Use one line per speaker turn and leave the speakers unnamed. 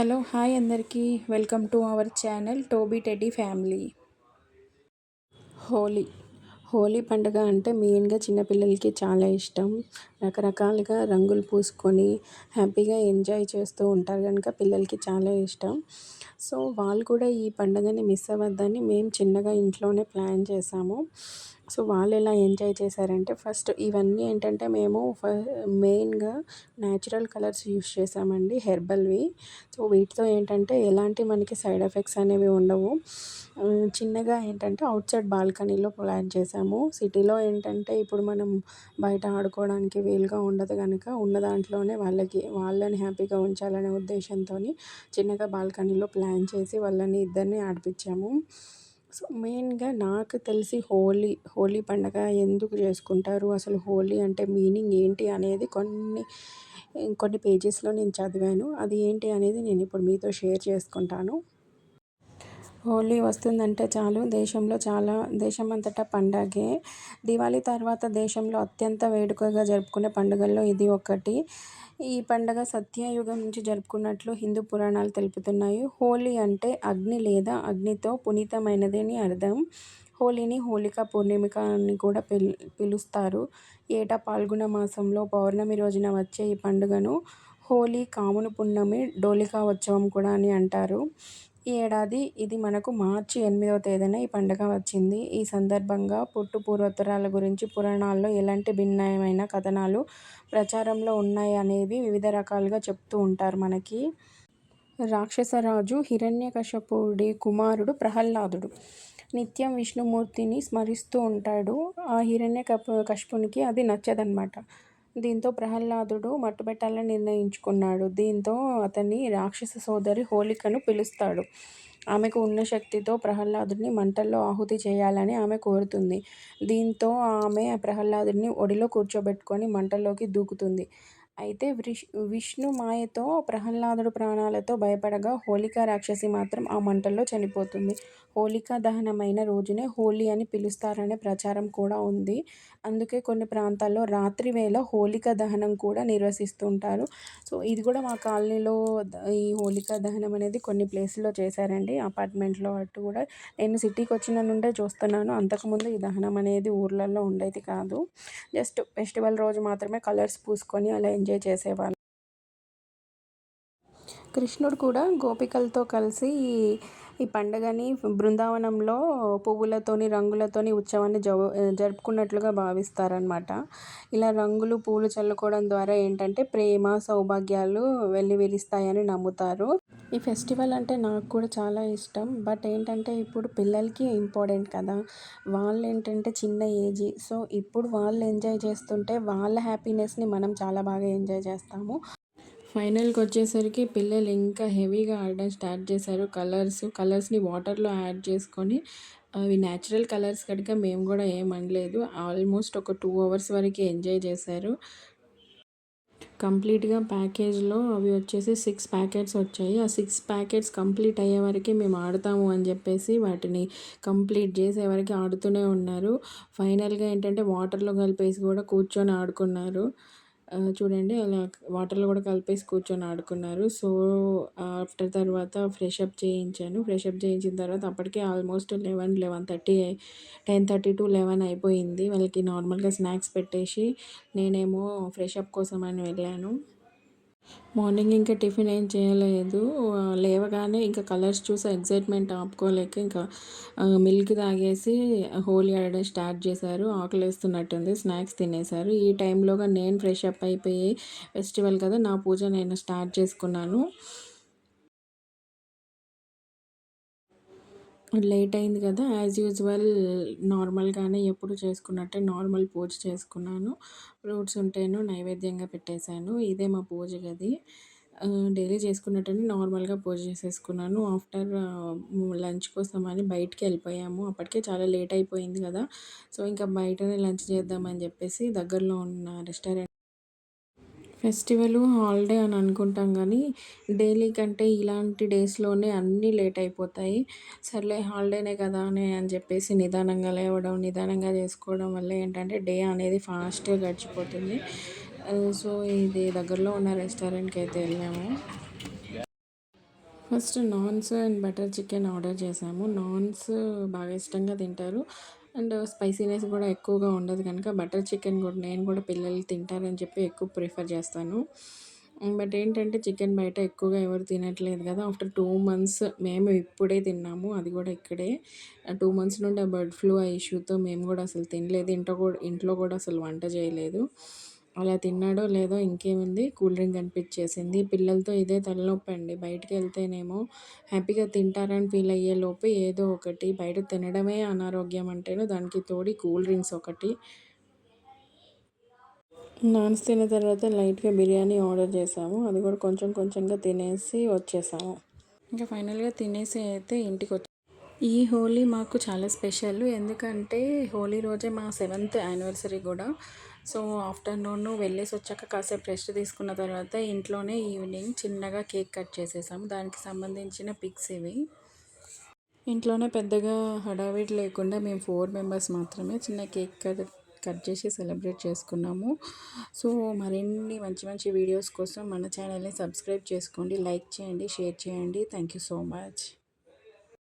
Hello hi అందరికీ. Welcome to our channel Toby Teddy family. Holi. Holi పండుగ అంటే మెయిన్గా చిన్నపిల్లలకి చాలా ఇష్టం. రకరకాలుగా రంగులు పూసుకొని హ్యాపీగా ఎంజాయ్ చేస్తూ ఉంటారు కనుక పిల్లలకి చాలా ఇష్టం. సో వాళ్ళు కూడా ఈ పండుగని మిస్ అవ్వద్దని మేము చిన్నగా ఇంట్లోనే ప్లాన్ చేసాము. సో వాళ్ళు ఎలా ఎంజాయ్ చేశారంటే ఫస్ట్ ఇవన్నీ ఏంటంటే మేము ఫ మెయిన్గా న్యాచురల్ కలర్స్ యూస్ చేసామండి హెర్బల్వి. సో వీటితో ఏంటంటే ఎలాంటి మనకి సైడ్ ఎఫెక్ట్స్ అనేవి ఉండవు. చిన్నగా ఏంటంటే అవుట్ సైడ్ బాల్కనీలో ప్లాన్ చేసాము సిటీలో ఏంటంటే ఇప్పుడు మనం బయట ఆడుకోవడానికి వీలుగా ఉండదు కనుక ఉన్న దాంట్లోనే వాళ్ళకి వాళ్ళని హ్యాపీగా ఉంచాలనే ఉద్దేశంతో చిన్నగా బాల్కనీలో ప్లాన్ చేసి వాళ్ళని ఇద్దరిని ఆడిపించాము సో మెయిన్గా నాకు తెలిసి హోలీ హోలీ పండగ ఎందుకు చేసుకుంటారు? అసలు హోలీ అంటే మీనింగ్ ఏంటి అనేది కొన్ని కొన్ని పేజెస్లో నేను చదివాను. అది ఏంటి అనేది నేను ఇప్పుడు మీతో షేర్ చేసుకుంటాను. హోలీ వస్తుందంటే చాలు. దేశంలో చాలా దేశమంతటా పండగే. దివాళీ తర్వాత దేశంలో అత్యంత వేడుకగా జరుపుకునే పండుగల్లో ఇది ఒకటి. ఈ పండగ సత్యయుగం నుంచి జరుపుకున్నట్లు హిందూ పురాణాలు తెలుపుతున్నాయి. హోలీ అంటే అగ్ని లేదా అగ్నితో పునీతమైనది అని అర్థం. హోలీని హోలికా పూర్ణిమిక అని కూడా పిల్ పిలుస్తారు. ఏటా పాల్గొన మాసంలో పౌర్ణమి రోజున వచ్చే ఈ పండుగను హోలీ కామును పున్నమి డోలికా ఉత్సవం కూడా అని అంటారు. ఈ ఏడాది ఇది మనకు మార్చి ఎనిమిదవ తేదీన ఈ పండుగ వచ్చింది. ఈ సందర్భంగా పుట్టు పూర్వోత్తరాల గురించి పురాణాల్లో ఎలాంటి భిన్నమైన కథనాలు ప్రచారంలో ఉన్నాయి అనేవి వివిధ రకాలుగా చెప్తూ ఉంటారు మనకి. రాక్షసరాజు హిరణ్యకశపుడి కుమారుడు ప్రహ్లాదుడు. నిత్యం విష్ణుమూర్తిని స్మరిస్తూ ఉంటాడు. ఆ హిరణ్య కశపునికి అది నచ్చదనమాట దీంతో ప్రహ్లాదుడు మట్టుబెట్టాలని నిర్ణయించుకున్నాడు. దీంతో అతని రాక్షస సోదరి హోలికను పిలుస్తాడు. ఆమెకు ఉన్న శక్తితో ప్రహ్లాదుడిని మంటల్లో ఆహుతి చేయాలని ఆమె కోరుతుంది. దీంతో ఆమె ప్రహ్లాదుడిని ఒడిలో కూర్చోబెట్టుకొని మంటల్లోకి దూకుతుంది. అయితే విష్ విష్ణు మాయతో ప్రహ్లాదుడు ప్రాణాలతో భయపడగా హోలికా రాక్షసి మాత్రం ఆ మంటల్లో చనిపోతుంది. హోలికా దహనమైన రోజునే హోలీ అని పిలుస్తారనే ప్రచారం కూడా ఉంది. అందుకే కొన్ని ప్రాంతాల్లో రాత్రి వేళ హోలికా దహనం కూడా నిర్వహిస్తుంటారు సో ఇది కూడా మా కాలనీలో ఈ హోలికా దహనం అనేది కొన్ని ప్లేసుల్లో చేశారండి. అపార్ట్మెంట్లో అటు కూడా నేను సిటీకి వచ్చిన నుండే చూస్తున్నాను. అంతకుముందు ఈ దహనం అనేది ఊర్లలో ఉండేది కాదు. జస్ట్ ఫెస్టివల్ రోజు మాత్రమే కలర్స్ పూసుకొని అలా ఎంజాయ్ చేసేవాళ్ళు. కృష్ణుడు కూడా గోపికలతో కలిసి ఈ పండుగని బృందావనంలో పువ్వులతోని రంగులతోని ఉత్సవాన్ని జ జరుపుకున్నట్లుగా భావిస్తారనమాట ఇలా రంగులు పూలు చల్లుకోవడం ద్వారా ఏంటంటే ప్రేమ సౌభాగ్యాలు వెల్లివిరుస్తాయని నమ్ముతారు. ఈ ఫెస్టివల్ అంటే నాకు కూడా చాలా ఇష్టం. బట్ ఏంటంటే ఇప్పుడు పిల్లలకి ఇంపార్టెంట్ కదా. వాళ్ళు ఏంటంటే చిన్న ఏజ్. సో ఇప్పుడు వాళ్ళు ఎంజాయ్ చేస్తుంటే వాళ్ళ హ్యాపీనెస్ని మనం చాలా బాగా ఎంజాయ్ చేస్తాము. ఫైనల్కి వచ్చేసరికి పిల్లలు ఇంకా హెవీగా ఆడడం స్టార్ట్ చేశారు. కలర్స్ కలర్స్ని వాటర్లో యాడ్ చేసుకొని అవి న్యాచురల్ కలర్స్ కనుక మేము కూడా ఏం అనలేదు. ఆల్మోస్ట్ ఒక టూ అవర్స్ వరకు ఎంజాయ్ చేశారు. కంప్లీట్గా ప్యాకేజ్లో అవి వచ్చేసి సిక్స్ ప్యాకెట్స్ వచ్చాయి. ఆ సిక్స్ ప్యాకెట్స్ కంప్లీట్ అయ్యే వరకు మేము ఆడతాము అని చెప్పేసి వాటిని కంప్లీట్ చేసే వరకు ఆడుతూనే ఉన్నారు. ఫైనల్గా ఏంటంటే వాటర్లో కలిపేసి కూడా కూర్చొని ఆడుకున్నారు. చూడండి అలా వాటర్లో కూడా కలిపేసి కూర్చొని ఆడుకున్నారు. సో ఆఫ్టర్ తర్వాత ఫ్రెష్ అప్ చేయించాను. ఫ్రెష్ అప్ చేయించిన తర్వాత అప్పటికే almost eleven eleven thirty ten thirty to eleven అయిపోయింది. వాళ్ళకి నార్మల్గా స్నాక్స్ పెట్టేసి నేనేమో ఫ్రెష్ అప్ కోసం అని వెళ్ళాను. మార్నింగ్ ఇంకా టిఫిన్ ఏం చేయలేదు. లేవగానే ఇంకా కలర్స్ చూసి ఎగ్జైట్మెంట్ ఆపుకోలేక ఇంకా మిల్క్ తాగేసి హోలీ ఆడడం స్టార్ట్ చేశారు. ఆకలి వేస్తున్నట్టుంది స్నాక్స్ తినేశారు. ఈ టైంలోగా నేను ఫ్రెష్ అప్ అయిపోయి ఫెస్టివల్ కదా నా పూజ నేను స్టార్ట్ చేసుకున్నాను. లేట్ అయింది కదా యాజ్ యూజువల్ నార్మల్గానే ఎప్పుడు చేసుకున్నట్టే నార్మల్ పూజ చేసుకున్నాను. ఫ్రూట్స్ ఉంటేను నైవేద్యంగా పెట్టేశాను. ఇదే మా పూజ గది. డైలీ చేసుకున్నట్టని నార్మల్గా పూజ చేసేసుకున్నాను. ఆఫ్టర్ లంచ్ కోసం అని బయటికి వెళ్ళిపోయాము. అప్పటికే చాలా లేట్ అయిపోయింది కదా. సో ఇంకా బయటనే లంచ్ చేద్దామని చెప్పేసి దగ్గరలో ఉన్న రెస్టారెంట్ ఫెస్టివల్ హాలిడే అని అనుకుంటాం కానీ డైలీ కంటే ఇలాంటి డేస్లోనే అన్నీ లేట్ అయిపోతాయి. సర్లే హాలిడేనే కదా అని అని చెప్పేసి నిదానంగా లేవడం నిదానంగా చేసుకోవడం వల్ల ఏంటంటే డే అనేది ఫాస్ట్గా గడిచిపోతుంది. సో ఇది దగ్గరలో ఉన్న రెస్టారెంట్కి అయితే వెళ్ళాము. First naans and butter chicken order చేసాము. నాన్స్ బాగా ఇష్టంగా తింటారు. అండ్ స్పైసీనెస్ కూడా ఎక్కువగా ఉండదు కనుక బటర్ చికెన్ కూడా నేను కూడా పిల్లలు తింటారని చెప్పి ఎక్కువ ప్రిఫర్ చేస్తాను. బట్ ఏంటంటే చికెన్ బయట ఎక్కువగా ఎవరు తినట్లేదు కదా ఆఫ్టర్ టూ మంత్స్ మేము ఇప్పుడే తిన్నాము అది కూడా ఇక్కడే. టూ మంత్స్ నుండి ఆ బర్డ్ ఫ్లూ ఆ ఇష్యూతో మేము కూడా అసలు తినలేదు ఇంట్లో కూడా ఇంట్లో కూడా అసలు వంట చేయలేదు. అలా తిన్నాడో లేదో ఇంకేముంది? కూల్ డ్రింక్ కనిపించేసింది. పిల్లలతో ఇదే తలనొప్పి అండి. బయటికి వెళ్తేనేమో హ్యాపీగా తింటారని ఫీల్ అయ్యే లోపు ఏదో ఒకటి బయట తినడమే అనారోగ్యం అంటేనే దానికి తోడి కూల్ డ్రింక్స్ ఒకటి. నాన్స్ తిన్న తర్వాత లైట్గా బిర్యానీ ఆర్డర్ చేసాము అది కూడా కొంచెం కొంచెంగా తినేసి వచ్చేసాము. ఇంకా ఫైనల్గా తినేసి అయితే ఇంటికి వచ్చి. ఈ హోలీ మాకు చాలా స్పెషల్. ఎందుకంటే హోలీ రోజే మా సెవెంత్ యానివర్సరీ కూడా. సో ఆఫ్టర్నూన్ వెళ్ళేసి వచ్చాక కాసేపు రెస్ట్ తీసుకున్న తర్వాత ఇంట్లోనే ఈవినింగ్ చిన్నగా కేక్ కట్ చేసేసాము. దానికి సంబంధించిన పిక్స్ ఇవి. ఇంట్లోనే పెద్దగా హడావిడి లేకుండా మేము ఫోర్ మెంబర్స్ మాత్రమే చిన్న కేక్ కట్ కట్ చేసి సెలబ్రేట్ చేసుకున్నాము. సో మరిన్ని మంచి మంచి వీడియోస్ కోసం మన ఛానల్ని సబ్స్క్రైబ్ చేసుకోండి లైక్ చేయండి షేర్ చేయండి. Thank you so much.